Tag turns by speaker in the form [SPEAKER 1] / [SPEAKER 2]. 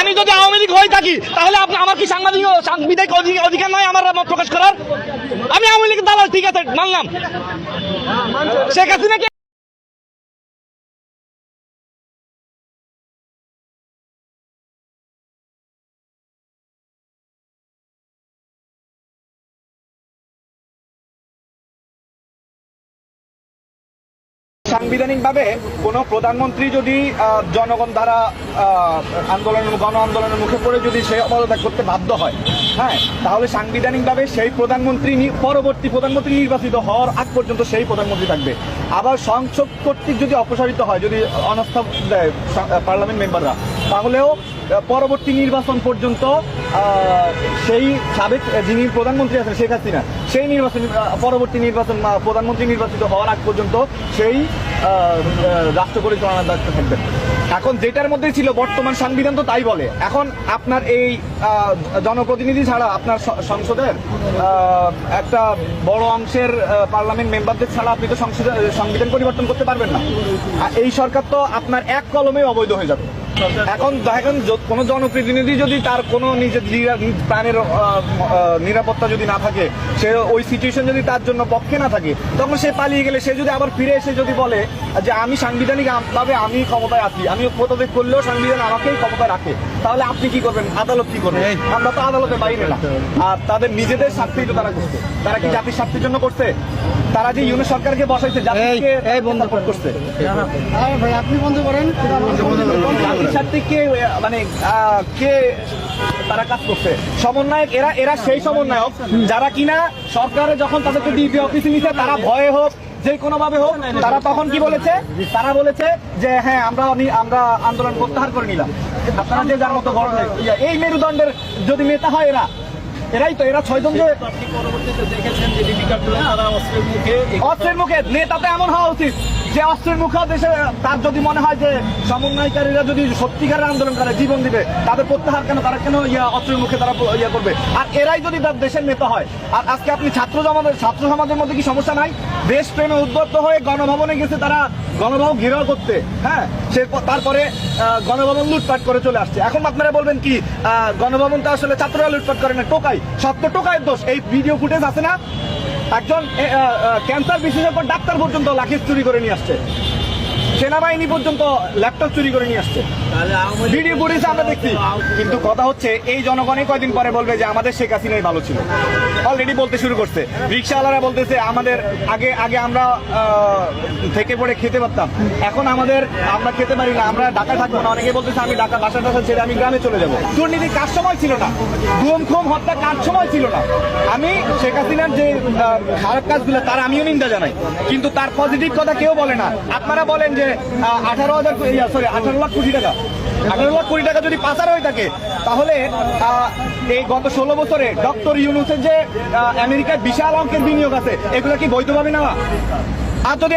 [SPEAKER 1] আমি যদি আওয়ামী লীগ হয়ে থাকি, তাহলে আপনি আমার কি সাংবাদিক সাংবিধানিক অধি- অধিকার নয় আমার মত প্রকাশ করার? আমি আওয়ামী লীগের দালাল, ঠিক আছে, মানলাম। শেখ হাসিনাকে
[SPEAKER 2] সাংবিধানিকভাবে কোনো প্রধানমন্ত্রী যদি জনগণ দ্বারা আন্দোলনের, গণ আন্দোলনের মুখে পড়ে যদি সে পদত্যাগ করতে বাধ্য হয় হ্যাঁ তাহলে সাংবিধানিকভাবে সেই প্রধানমন্ত্রী পরবর্তী প্রধানমন্ত্রী নির্বাচিত হওয়ার আগ পর্যন্ত সেই প্রধানমন্ত্রী থাকবে। আবার সংসদ কর্তৃক যদি অপসারিত হয়, যদি অনাস্থা দেয় পার্লামেন্ট মেম্বাররা, তাহলেও পরবর্তী নির্বাচন পর্যন্ত সেই সাবেক যিনি প্রধানমন্ত্রী আছেন, শেখ হাসিনা, সেই নির্বাচন পরবর্তী নির্বাচন প্রধানমন্ত্রী নির্বাচিত হওয়ার আগ পর্যন্ত সেই রাষ্ট্র পরিচালনার দায়িত্ব থাকবেন এখন যেটার মধ্যে ছিল বর্তমান সংবিধান তো তাই বলে। এখন আপনার এই জনপ্রতিনিধি ছাড়া আপনার সংসদের একটা বড় অংশের পার্লামেন্ট মেম্বারদের ছাড়া আপনি তো সংসদে সংবিধান পরিবর্তন করতে পারবেন না। এই সরকার তো আপনার এক কলমে অবৈধ হয়ে যাবে। এখন দেখেন কোনো জনপ্রতিনিধি যদি তার কোনো নিজের প্রাণের নিরাপত্তা যদি না থাকে সে ওই সিচুয়েশন যদি তার জন্য পক্ষে না থাকে তখন সে পালিয়ে গেলে সে যদি আবার ফিরে এসে যদি বলে যে আমি সাংবিধানিক ভাবে আমি ক্ষমতায় আছি আমি পদত্যাগ করলেও সংবিধান আমাকেই ক্ষমতায় রাখে তাহলে আপনি কি করবেন? আদালত কি করবে আমরা তো আদালতে বাইরে না। আর তাদের নিজেদের স্বার্থেই তো তারা করছে। তারা কি জাতির স্বার্থের জন্য করছে? তারা যে ইউনিট সরকারকে বসাইছে জাতিকে বন্ধ করছে।
[SPEAKER 3] আপনি বন্ধ করেন।
[SPEAKER 2] জাতির স্বার্থে কে মানে কে তারা কাজ করছে? সমন্বয়ক এরা এরা সেই সমন্বয়ক যারা কিনা সরকারে যখন তাদেরকে ডিপি অফিসে নিছে তারা ভয়ে হোক যে কোনো ভাবে হোক তারা তখন কি বলেছে? তারা বলেছে যে হ্যাঁ আমরা আমরা আন্দোলন প্রত্যাহার করে নিলাম। আপনারা যে যার মতো বড় এই মেরুদণ্ডের যদি নেতা হয় এরা। এরাই তো এরা ছয়জন যে
[SPEAKER 1] অস্ত্রের মুখে
[SPEAKER 2] নেতা তো এমন হওয়া উচিত। যে অস্ত্রের মুখে দেশে তার যদি মনে হয় যে সমন্বয়কারীরা যদি সত্যিকারের আন্দোলন করে, জীবন দিবে, তাদের প্রত্যাহার কেন? তারা কেন ইয়া অস্ত্রের মুখে তারা ইয়া করবে? আর এরাই যদি তার দেশের নেতা হয়, আর আজকে আপনি ছাত্র সমাজের ছাত্র সমাজের মধ্যে কি সমস্যা নাই? দেশ প্রেমে উদ্বুদ্ধ হয়ে গণভবনে গেছে তারা গণভবন ঘেরাও করতে হ্যাঁ? সে তারপরে গণভবন লুটপাট করে চলে আসছে। এখন আপনারা বলবেন কি গণভবনটা আসলে ছাত্ররা লুটপাট করে না, টোকাই, সত্য টোকাইয়ের দোষ। এই ভিডিও ফুটেজ আছে না? একজন ক্যান্সার বিশেষজ্ঞ ডাক্তার পর্যন্ত লাকিজ চুরি করে নিয়ে আসছে। সেনাবাহিনী পর্যন্ত ল্যাপটপ চুরি করে নিয়ে আসছে। ভিডিও ফুটেজ আমরা দেখছি। কিন্তু কথা হচ্ছে এই জনগণই কয়দিন পরে বলবে যে আমাদের শেখ হাসিনাই ভালো ছিল। অলরেডি বলতে শুরু করছে। রিক্সাওয়ালারা বলতেছে আমাদের আগে আগে আমরা থেকে পড়ে খেতে পারতাম। এখন আমাদের আমরা খেতে পারি না আমরা ঢাকা থাকব না। অনেকে বলতেছে আমি ঢাকা বাসা টাসা ছেড়ে আমি গ্রামে চলে যাব। দুর্নীতি কার সময় ছিল না। গুম খুম হত্যা কার সময় ছিল না। আমি শেখ হাসিনার যে খারাপ কাজগুলো তার আমিও নিন্দা জানাই। কিন্তু তার পজিটিভ কথা কেউ বলে না। আপনারা বলেন যে আঠারো হাজার সরি আঠারো লাখ কোটি টাকা। আঠারো লাখ কোটি টাকা যদি পাচার হয়ে থাকে তাহলে এই গত ষোলো বছরে ডক্টর ইউনুসের যে আহ, আমেরিকায় বিশাল অঙ্কের বিনিয়োগ আছে এগুলো কি বৈধভাবে নেওয়া? আর যদি